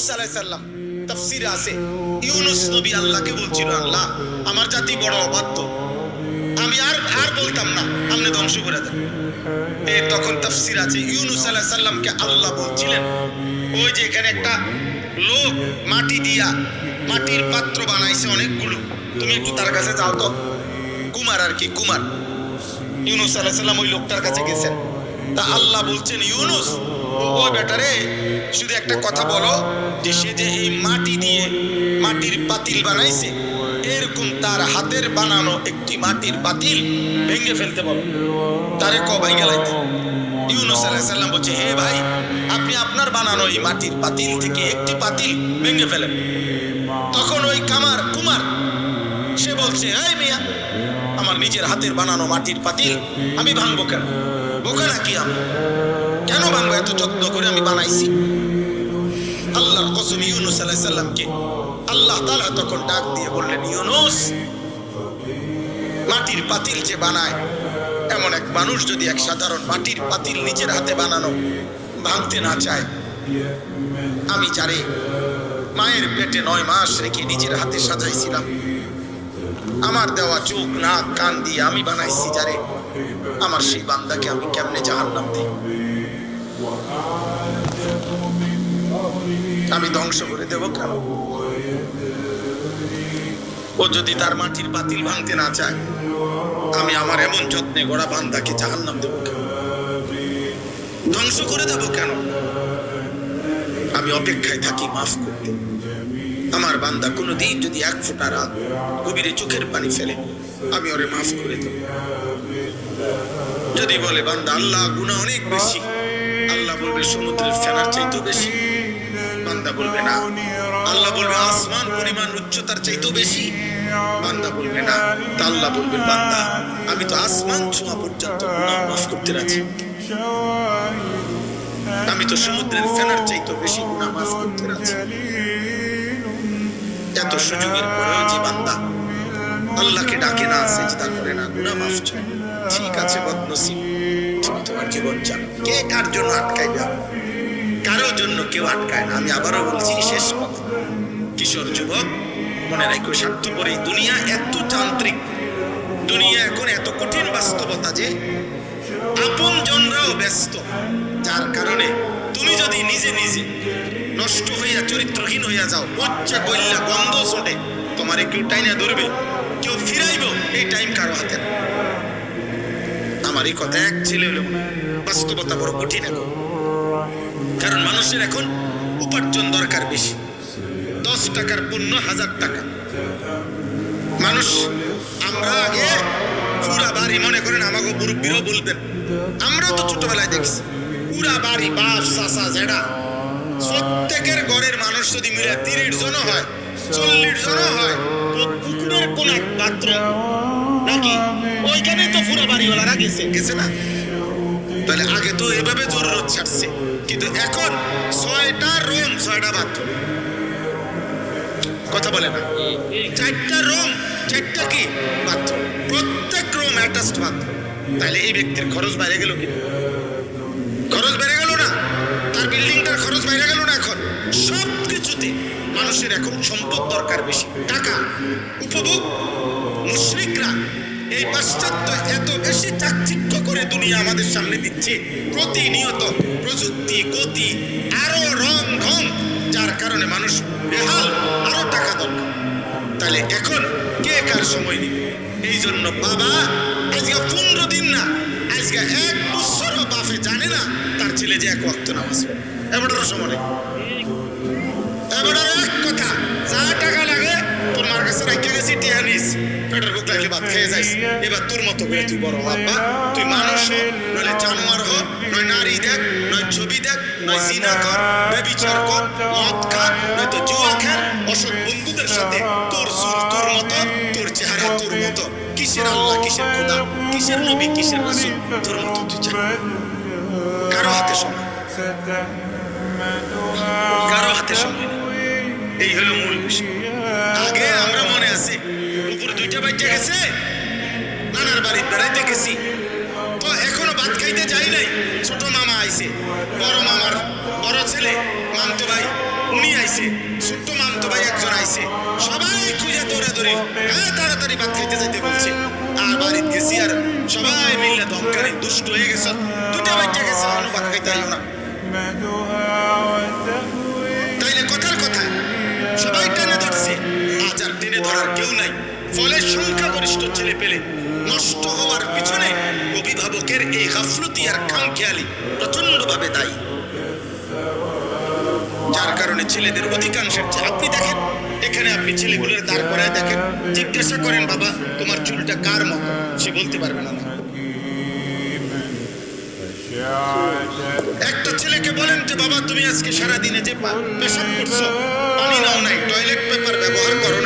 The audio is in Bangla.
সাল্লাম আছে। ইউনুস নবী আল্লাহকে বলছিল, আল্লাহ, আমার জাতি বড় অবাধ্য। আমি আর আর বলতাম না, আপনি ধ্বংস করে দেন। এ তখন তাফসির আছে। ইউনুস আলাইহিস সাল্লামকে আল্লাহ বলছিলেন, ওই যে এখানে একটা লোক মাটি দিয়া মাটির পাত্র বানাইছে অনেকগুলো। তুমি একটু তার কাছে যাও তো। কুমার আর কি, কুমার। ইউনুস আলাইহিস সাল্লাম ওই লোকটার কাছে গেছেন। তা আল্লাহ বলছেন, ইউনুস ও বেটারে শুধু একটা কথা বলো যে সে যে এই মাটি দিয়ে মাটির পাতিল বানাইছে, এরকম তার হাতের বানানো একটি মাটির পাতিল ভেঙে ফেলতে বলো তারে কবাই গেলাইতে? ইউনুস আলাইহিস সালাম বলছে, হে ভাই, আপনি আপনার বানানো এই মাটির পাতিল থেকে একটি পাতিল ভেঙে ফেলেন। তখন ওই কামার কুমার, সে বলছে, এই মিয়া, আমার নিজের হাতের বানানো মাটির পাতিল আমি ভাঙবো কেন? বোকা নাকি আমি? ভাঙবো এত যত্ন করে আমি বানাইছি। আল্লাহর কসম ইউনুস আলাইহিস সালামকে আল্লাহ তাআলা তখন ডাক দিয়ে বললেন, ইউনুস, মাটির পাতিল যে বানায়, এমন এক মানুষ যদি এক সাধারণ মাটির পাতিল নিজের হাতে বানানো ভাঙতে না চায়, আমি যারে মায়ের পেটে নয় মাস রেখে নিজের হাতে সাজাইছিলাম, আমার দেওয়া চোখ, নাক, কান দিয়ে আমি বানাইছি যারে আমার সেই বান্দাকে আমি কেমনে জাহান্নাম দিই আমি ধ্বংস করে দেব কেন ও যদি তার মাটির বাতিল ভাঙতে না চায়, আমি আমার এমন যত্নে গড়া বান্দাকে জাহান্নাম দেব কেন ধ্বংস করে দেব কেন? আমি অপেক্ষায় থাকি মাফ করতে। আমার বান্দা কোনো দিন যদি এক ফোঁটা রাত গভীরে চোখের পানি ফেলে, আমি ওরে মাফ করে দেব। যদি বলে, বান্দা, আল্লাহ গুণা অনেক বেশি। আল্লাহ বলবে, সমুদ্রের ফেনার চাইতেও বেশি। বান্দা বলবে না। আল্লাহ বলবে, আসমান পরিমাণ উচ্চতার চাইতেও বেশি। বান্দা বলবে না, তা আল্লাহ বলবে বান্দা, আমি তো আসমান ছোঁয়া পর্যন্ত মাফ করতে রাজি। আমি তো সমুদ্রের ফেনার চাইতেও বেশি গুনাহ মাফ করতে রাজি। এত সুযোগের পরেও যে বান্দা আল্লাহকে ডাকে না, সেজদা করে না, গুনাহ মাফ চায়। ঠিক আছে বদনসিব, তুমি তোমার জীবন চান কে কার জন্য আটকাইবে? কারোর জন্য কেউ আটকায় না। আমি আবারও বলছি, শেষ কথা। কিশোর যুবক, মনে রাখো, স্বার্থপর এই দুনিয়া এত যান্ত্রিক। দুনিয়া এখন এত কঠিন বাস্তবতা যে আপন জনরাও ব্যস্ত। যার কারণে তুমি যদি নিজে নিজে নষ্ট হইয়া, চরিত্রহীন হইয়া যাও পচ্চা বললা গন্ধ ছোটে তোমার কেউ টাইনা ধরবে, কেউ ফিরাইব এই টাইম কারও হাতে। আমার এই কথা এক ছেলে হলো বাস্তবতা বড় কঠিন এখন কারণ মানুষের এখন উপার্জন দরকার বেশি। দশ টাকার পণ্য হাজার টাকা। মানুষ, আমরা আগে পুরা বাড়ি, মনে করেন আমাকে মুরব্বীরাও বলবেন, আমরাও তো ছোটবেলায় দেখছি, পুরা বাড়ি বাস চাষা জেডা প্রত্যেকের ঘরের মানুষ যদি মিলে তিরিশ জন হয়, চল্লিশ জন হয়, তো পুকুরের কোন এক বাথরুম, নাকি? ওইখানে তো পুরা বাড়িওয়ালারা গেছে গেছে না? তাহলে আগে তো এভাবে জরুরত ছাড়ছে। কিন্তু এখন ছয়টা রুম, ছয়টা বাথরুম। কথা বলে না। চারটা রুম, চারটা কি? বাথরুম। প্রত্যেক রুম অ্যাটাচড বাথরুম তাহলে এই ব্যক্তির খরচ বাইরে গেল কি? খরচ বেড়ে গেল না। তার বিল্ডিংটার খরচ বাইরে গেল না এখন। সব কিছুতে মানুষের এখন সম্পদ দরকার বেশি। টাকা। উপভোগ। মুশরিকরা এই পাশ্চাত্য এত বেশি চাকচিক্য করে দুনিয়া আমাদের সামনে দিচ্ছে। প্রতিনিয়ত প্রযুক্তি, গতি, আরও রং ঢং, যার কারণে মানুষ বেহাল, আরও টাকা দরকার। তাহলে এখন কে কার সময় দিবে এই জন্য বাবা, আজকে পনেরো দিন না, আজকে এক বছরও বাপে জানে না তার ছেলে যে এক ওয়াক্ত নামাজ পড়ে। এবারেরও সময় নেই। এবারের এক কথা, যা টাকা লাগে, তোর মার কাছে রাখিয়ে গেছি টিয়া নিস পেটের বুক লাগলে ভাত খেয়ে যাইস। এবার তোর মতো করে তুই বড় আব্বা তুই মানুষ নইলে জানোয়ার হ, নয় নারী দেখ, নয় ছবি দেখ, নয় জিনা কর বেবিচার কর, মদ খা নয় তো জুয়া খেল, অসৎ বন্ধুদের সাথে তোর চুল তোর মতো, তোর চেহারা তোর মতো। কিসের আল্লাহ, কিসের খোদা, কিসের নবী, কিসের রাসূল, তোর মতো তুই যা। কারও হাতে সময়। কারও হাতে সময়। এই হলো মূল বিষয়। আগে আমরা মনে আছে দুইটা বাচ্চা গেছে? নানার বাড়ি বেড়াইতে গেছি তো এখনও ভাত খাইতে যাই নাই। ছোট মামা আইছে। বড় মামার বড় ছেলে, মামতো ভাই, উনি আইছে। ছোট্ট মামতো ভাই একজন আইছে। সবাই খুঁজে দৌড়ে দৌড়াদৌড়ি হ্যাঁ তাড়াতাড়ি ভাত খাইতে যাইতে বলছে। আর বাড়িতে গেছি আর সবাই মিললে দমকারে দুষ্ট হয়ে গেছে। দুটা বাচ্চা গেছে ভাত খাইতে আইও না। ফলে সংখ্যাগরিষ্ঠ ছেলে পেলে নষ্ট হওয়ার পিছনে অভিভাবকের এই গাফলতি আর খামখেয়ালি প্রচন্ডভাবে দায়ী। যার কারণে ছেলেদের অধিকাংশের আপনি দেখেন, এখানে আপনি ছেলেগুলোর দাঁড় করায় দেখেন। জিজ্ঞাসা করেন, বাবা, তোমার চুলটা কার মতো? সে বলতে পারবে না। একটা ছেলেকে বলেন যে, বাবা, তুমি আজকে সারা দিনে যে পেশাব করছ, পানি নাও নাই টয়লেট পেপার ব্যবহার করো